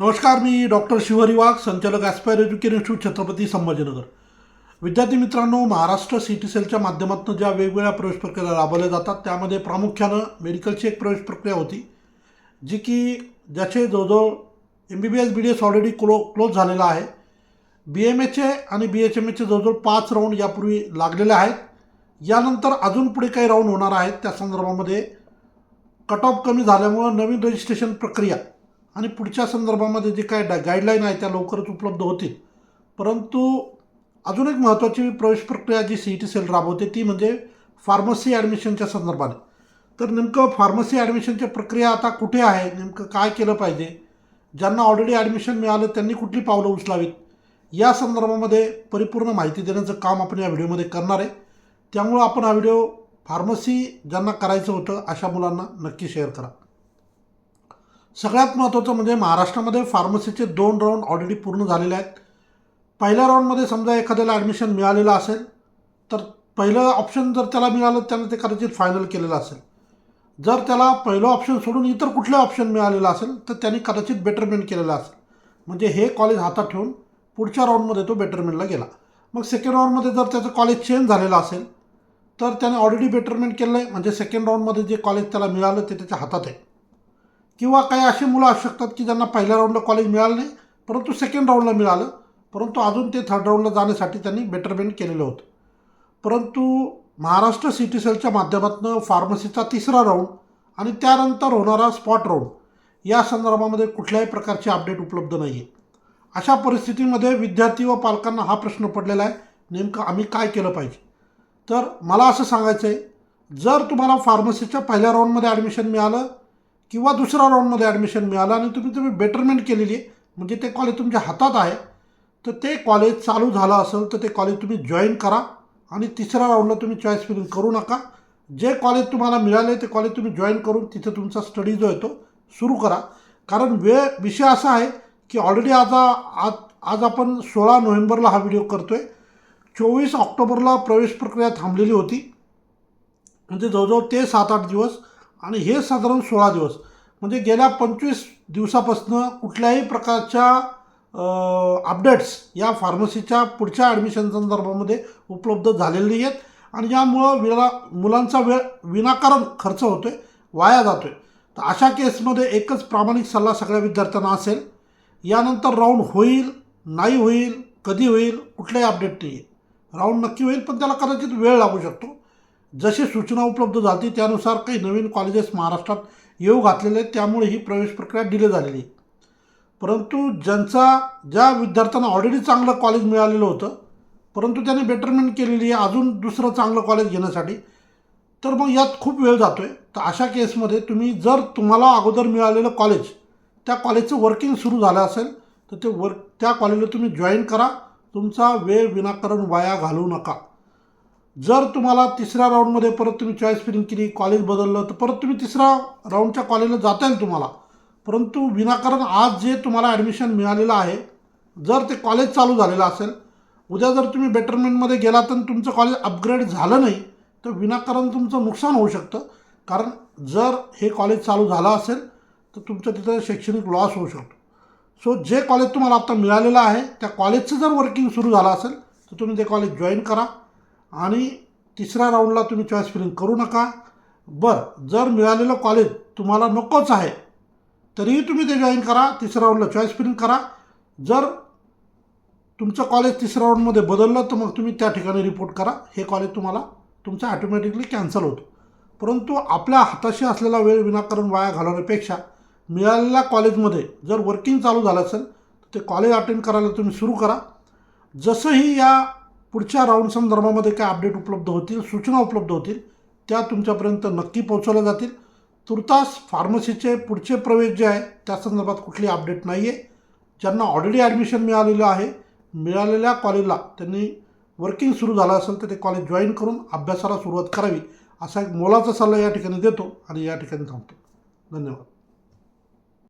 नमस्कार मी डॉक्टर शिवहरी वाघ संचालक aspire education institute Chhatrapati Sambhajinagar. विद्यार्थी मित्रांनो महाराष्ट्र सी टी सेलच्या माध्यमातून ज्या वेगवेगळ्या प्रवेश प्रक्रिया राबवल्या जातात त्यामध्ये प्रामुख्यानं मेडिकलची एक प्रवेश प्रक्रिया होती जी की ज्याचे जवळजवळ M B B S B D S already क्लो क्लोज झालेला आहे. बी एम एचे आणि बी एच एम एचे जवळजवळ पाच राऊंड यापूर्वी लागलेले आहेत. यानंतर अजून पुढे काही राऊंड होणार आहेत. त्या संदर्भामध्ये कट ऑफ कमी झाल्यामुळं नवीन रजिस्ट्रेशन प्रक्रिया आणि पुढच्या संदर्भामध्ये जे काय डा गाईडलाईन आहे त्या लवकरच उपलब्ध होतील. परंतु अजून एक महत्त्वाची प्रवेश प्रक्रिया जी सी ई टी सेल राबवते ती म्हणजे फार्मसी ॲडमिशनच्या संदर्भाने. तर नेमकं फार्मसी ॲडमिशनची प्रक्रिया आता कुठे आहे नेमकं काय केलं पाहिजे? ज्यांना ऑलरेडी ॲडमिशन मिळालं त्यांनी कुठली पावलं उचलावीत? या संदर्भामध्ये परिपूर्ण माहिती देण्याचं काम आपण या व्हिडिओमध्ये करणार आहे. त्यामुळं आपण हा व्हिडिओ फार्मसी ज्यांना करायचं होतं अशा मुलांना नक्की शेअर करा. सगळ्यात महत्त्वाचं म्हणजे महाराष्ट्रामध्ये फार्मसीचे दोन राऊंड ऑलरेडी पूर्ण झालेले आहेत. पहिल्या राऊंडमध्ये समजा एखाद्याला ॲडमिशन मिळालेलं असेल तर पहिलं ऑप्शन जर त्याला मिळालं त्यानं ते कदाचित फायनल केलेलं असेल. जर त्याला पहिलं ऑप्शन सोडून इतर कुठलं ऑप्शन मिळालेलं असेल तर त्यांनी कदाचित बेटरमेंट केलेलं असेल. म्हणजे हे कॉलेज हातात ठेवून पुढच्या राऊंडमध्ये तो बेटरमेंटला गेला. मग सेकंड राऊंडमध्ये जर त्याचं कॉलेज चेंज झालेलं असेल तर त्याने ऑलरेडी बेटरमेंट केलं आहे म्हणजे सेकंड राऊंडमध्ये जे कॉलेज त्याला मिळालं ते त्याच्या हातात आहे. किंवा काही अशी मुलं असू शकतात की ज्यांना पहिल्या राऊंडला कॉलेज मिळालं नाही परंतु सेकंड राऊंडला मिळालं परंतु अजून ते थर्ड राऊंडला जाण्यासाठी त्यांनी बेटरमेंट केलेलं होतं. परंतु महाराष्ट्र सिटी सेलच्या माध्यमातून फार्मसीचा तिसरा राऊंड आणि त्यानंतर होणारा स्पॉट राऊंड या संदर्भामध्ये कुठल्याही प्रकारचे अपडेट उपलब्ध नाही आहे अशा परिस्थितीमध्ये विद्यार्थी व पालकांना हा प्रश्न पडलेला आहे नेमकं आम्ही काय केलं पाहिजे? तर मला असं सांगायचं आहे जर तुम्हाला फार्मसीच्या पहिल्या राऊंडमध्ये ॲडमिशन मिळालं किंवा दुसऱ्या राऊंडमध्ये ॲडमिशन मिळालं आणि तुम्ही तुम्ही बेटरमेंट केलेली आहे. म्हणजे ते कॉलेज तुमच्या हातात आहे. तर ते कॉलेज चालू झालं असेल तर ते कॉलेज तुम्ही जॉईन करा. आणि तिसऱ्या राऊंडला तुम्ही चॉईस फिलिंग करू नका. जे कॉलेज तुम्हाला मिळाले ते कॉलेज तुम्ही जॉईन करून तिथे तुमचा स्टडी जो आहे तो सुरू करा. कारण वेळ विषय असा आहे की ऑलरेडी आज आज आज आपण सोळा नोव्हेंबरला हा व्हिडिओ करतो आहे चोवीस ऑक्टोबरला प्रवेश प्रक्रिया थांबलेली होती. म्हणजे जवळजवळ ते सात आठ दिवस आणि हे साधारण सोळा दिवस. म्हणजे गेल्या पंचवीस दिवसापासून कुठल्याही प्रकारच्या अपडेट्स या फार्मसीच्या पुढच्या ॲडमिशन संदर्भामध्ये उपलब्ध झालेले नाही आहेत. आणि यामुळं विना मुलांचा वेळ विनाकारण खर्च होतो आहे वाया जातो आहे तर अशा केसमध्ये एकच प्रामाणिक सल्ला सगळ्या विद्यार्थ्यांना असेल. यानंतर राऊंड होईल नाही होईल कधी होईल कुठलाही अपडेट नाही आहे राऊंड नक्की होईल पण त्याला कदाचित वेळ लागू शकतो. जशी सूचना उपलब्ध झाली त्यानुसार काही नवीन कॉलेजेस महाराष्ट्रात येऊ घातलेले आहेत त्यामुळे ही प्रवेश प्रक्रिया डिले झालेली. परंतु ज्यांचा ज्या विद्यार्थ्यांना ऑलरेडी चांगलं कॉलेज मिळालेलं होतं परंतु त्याने बेटरमेंट केलेली आहे अजून दुसरं चांगलं कॉलेज घेण्यासाठी तर मग यात खूप वेळ जातो आहे तर अशा केसमध्ये तुम्ही जर तुम्हाला अगोदर मिळालेलं कॉलेज त्या कॉलेजचं वर्किंग सुरू झालं असेल तर ते वर्क त्या कॉलेजला तुम्ही जॉईन करा. तुमचा वेळ विनाकारण वाया घालवू नका. जर तुम्हाला तिसऱ्या राऊंडमध्ये परत तुम्ही चॉईस फिलिंग केली कॉलेज बदललं तर परत तुम्ही तिसऱ्या राऊंडच्या कॉलेजला जाता येईल तुम्हाला. परंतु विनाकारण आज जे तुम्हाला ॲडमिशन मिळालेलं आहे जर ते कॉलेज चालू झालेलं असेल उद्या जर तुम्ही बेटरमेंटमध्ये गेला तर तुमचं कॉलेज अपग्रेड झालं नाही तर विनाकारण तुमचं नुकसान होऊ शकतं. कारण जर हे कॉलेज चालू झालं असेल तर तुमचं तिथं शैक्षणिक लॉस होऊ शकतो. सो जे कॉलेज तुम्हाला आत्ता मिळालेलं आहे त्या कॉलेजचं जर वर्किंग सुरू झालं असेल तर तुम्ही ते कॉलेज जॉईन करा. आणि तिसऱ्या राऊंडला तुम्ही चॉईस फिलिंग करू नका. बरं जर मिळालेलं कॉलेज तुम्हाला नकोच आहे तरीही तुम्ही ते जॉईन करा. तिसऱ्या राऊंडला चॉईस फिलिंग करा. जर तुमचं कॉलेज तिसऱ्या राऊंडमध्ये बदललं तर मग तुम्ही त्या ठिकाणी रिपोर्ट करा. हे कॉलेज तुम्हाला तुमचं ॲटोमॅटिकली कॅन्सल होतं. परंतु आपल्या हाताशी असलेला वेळ विनाकारण वाया घालवण्यापेक्षा मिळालेल्या कॉलेजमध्ये जर वर्किंग चालू झालं असेल तर ते कॉलेज अटेंड करायला तुम्ही सुरू करा. जसंही या पुढच्या राऊंड संदर्भामध्ये काय अपडेट उपलब्ध होतील सूचना उपलब्ध होतील त्या तुमच्यापर्यंत नक्की पोहोचवल्या जातील. तुर्तास फार्मसीचे पुढचे प्रवेश जे आहे त्या संदर्भात कुठली अपडेट नाही आहे ज्यांना ऑलरेडी ॲडमिशन मिळालेलं आहे मिळालेल्या कॉलेजला त्यांनी वर्किंग सुरू झालं असेल तर ते कॉलेज जॉईन करून अभ्यासाला सुरुवात करावी असा एक मोलाचा सल्ला या ठिकाणी देतो आणि या ठिकाणी थांबतो. धन्यवाद.